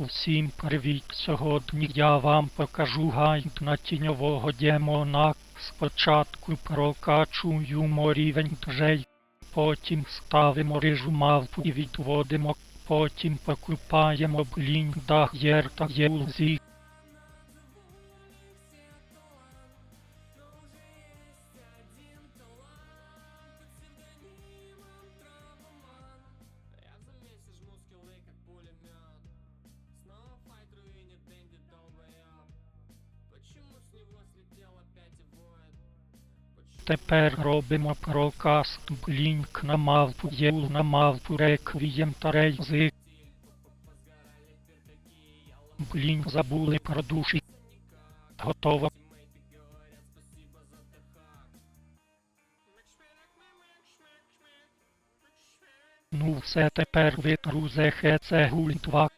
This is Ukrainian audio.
Усім привіт! Сьогодні я вам покажу гайд на тіньового демона. Спочатку прокачуємо рівень джей, потім ставимо рижу мавпу і відводимо, потім покупаємо блінда Єрта єлзі. Тепер робимо прокаст блінк на мавпу єл на мавпу реквієм та рейзи. Блінк забули про душі. Готово. Ну все тепер витрузе хеце гуль 2.